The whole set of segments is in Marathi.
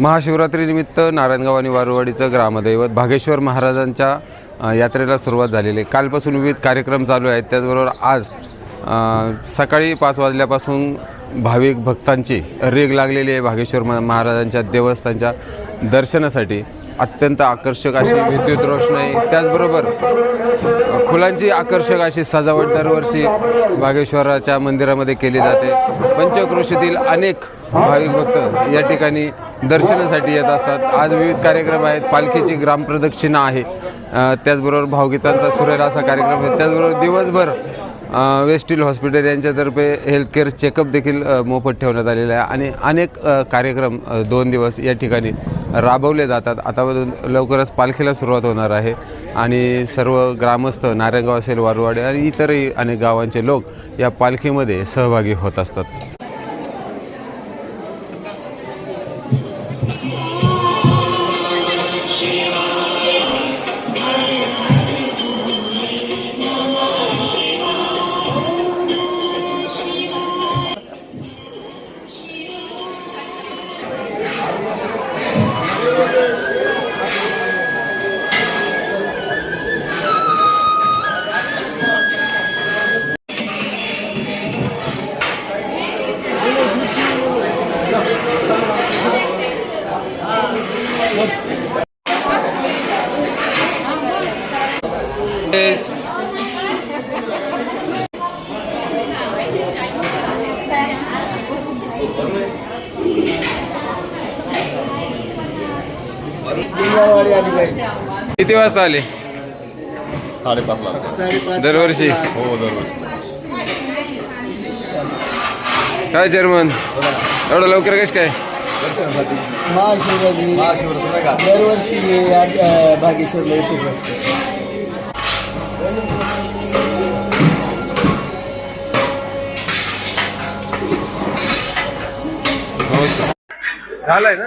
महाशिवरात्रीनिमित्त नारायणगाव आणि वारुवाडीचं ग्रामदैवत भागेश्वर महाराजांच्या यात्रेला सुरुवात झालेली आहे. कालपासून विविध कार्यक्रम चालू आहेत. त्याचबरोबर आज सकाळी पाच वाजल्यापासून भाविक भक्तांची रेग लागलेली आहे. भागेश्वर महाराजांच्या देवस्थानच्या दर्शनासाठी. अत्यंत आकर्षक अशी विद्युत रोषणाई. त्याचबरोबर फुलांची आकर्षक अशी सजावट दरवर्षी बागेश्वराच्या मंदिरामध्ये केली जाते. पंचक्रोशीतील अनेक भाविक भक्त या ठिकाणी दर्शनासाठी येत असतात. आज विविध कार्यक्रम आहेत. पालखीची ग्रामप्रदक्षिणा आहे. त्याचबरोबर भावगीतांचा सुरेल असा कार्यक्रम आहे. त्याचबरोबर दिवसभर वेस्टील हॉस्पिटल यांच्यातर्फे हेल्थकेअर चेकअप देखील मोफत ठेवण्यात आलेला आहे. आणि अनेक कार्यक्रम दोन दिवस या ठिकाणी राबवले जातात. आता लवकरच पालखीला सुरुवात होणार आहे. आणि सर्व ग्रामस्थ नारायणगाव असेल वारवाडे आणि इतरही अनेक गावांचे लोक या पालखीमध्ये सहभागी होत असतात. किती वाजता आले? साडेपाच लाख दरवर्षी? हो दरवर्षी. काय चेअरमन एवढं लवकर कश काय? महाशिवरात्री. महाशिवरात्री दरवर्षी भागेश्वरला येतच असते. झालंय ना?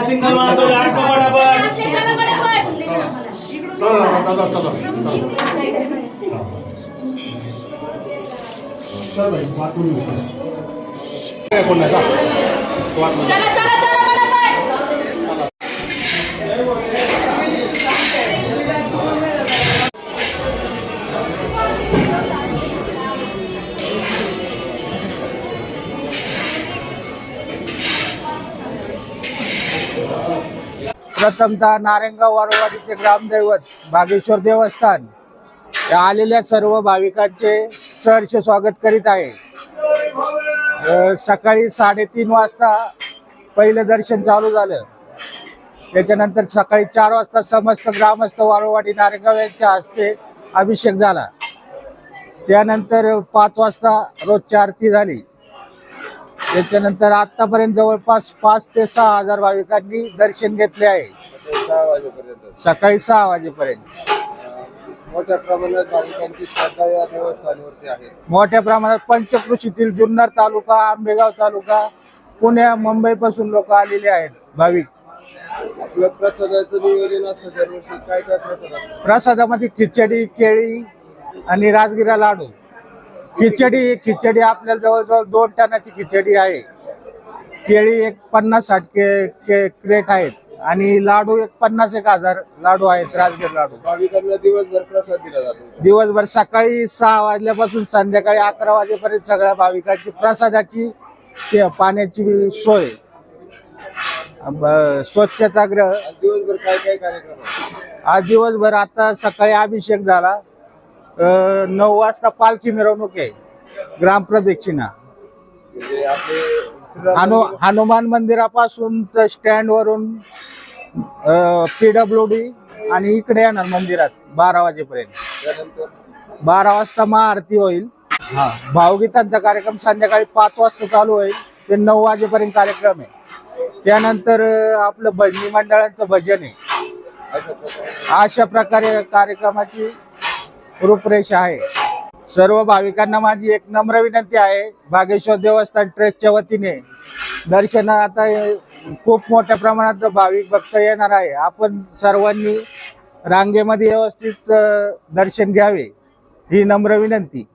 सिंगल माणूस आठ पटापट प्रथमतः नारायणगाव वारवाडीचे ग्रामदैवत भागेश्वर देवस्थान. आलेल्या सर्व भाविकांचे सहर्ष स्वागत करीत आहे. सकाळी साडेतीन वाजता पहिलं दर्शन चालू झालं. त्याच्यानंतर सकाळी चार वाजता समस्त ग्रामस्थ वारवाडी नारेगाव यांच्या हस्ते अभिषेक झाला. त्यानंतर पाच वाजता रोजची आरती झाली. त्याच्यानंतर आतापर्यंत जवळपास पाच ते सहा हजार भाविकांनी दर्शन घेतले आहे. सकाळी सहा वाजेपर्यंत. मोठ्या प्रमाणात भाविकांची श्रद्धा या देवस्थानावरती आहे. मोठ्या प्रमाणात पंचकृषीतील जुन्नर तालुका आंबेगाव तालुका पुण्या मुंबई पासून लोक आलेले आहेत भाविक. आपलं प्रसादाचं नियोजन असतं दरवर्षी. काय काय प्रसाद असतो प्रसादामध्ये खिचडी केळी आणि राजगिरा लाडू. खिचडी खिचडी आपल्याला जवळजवळ दोन टनाची खिचडी आहे. केळी एक पन्नास साठ के के क्रेट आहेत. आणि लाडू एक पन्नास एक हजार लाडू आहेत राजगीर लाडू. भाविकांना दिवसभर प्रसाद दिला जातो. दिवसभर सकाळी सहा वाजल्यापासून संध्याकाळी अकरा वाजेपर्यंत सगळ्या भाविकांची प्रसादाची ते पाण्याची सोय. ब- स्वच्छतागृह दिवसभर काय काय कार्यक्रम आज दिवसभर आता सकाळी अभिषेक झाला. अ, नऊ वाजता पालखी मिरवणूक आहे ग्रामप्रदक्षिणा म्हणजे आपले हनु हनुमान मंदिरापासून तर स्टँड वरून पीडब्ल्यू डी आणि इकडे येणार मंदिरात बारा वाजेपर्यंत. बारा वाजता महाआरती होईल. हा. भावगीतांचा कार्यक्रम संध्याकाळी पाच वाजता चालू होईल. ते नऊ वाजेपर्यंत कार्यक्रम आहे. त्यानंतर आपलं भजनी मंडळांचं भजन आहे. अशा प्रकारे कार्यक्रमाची रूपरेषा आहे. सर्व भाविकांना माझी एक नम्र विनंती आहे. बागेश्वर देवस्थान ट्रस्टच्या वतीने दर्शन आता खूप मोठ्या प्रमाणात भाविक भक्त येणार आहे. आपण सर्वांनी रांगेमध्ये व्यवस्थित दर्शन घ्यावे ही नम्र विनंती.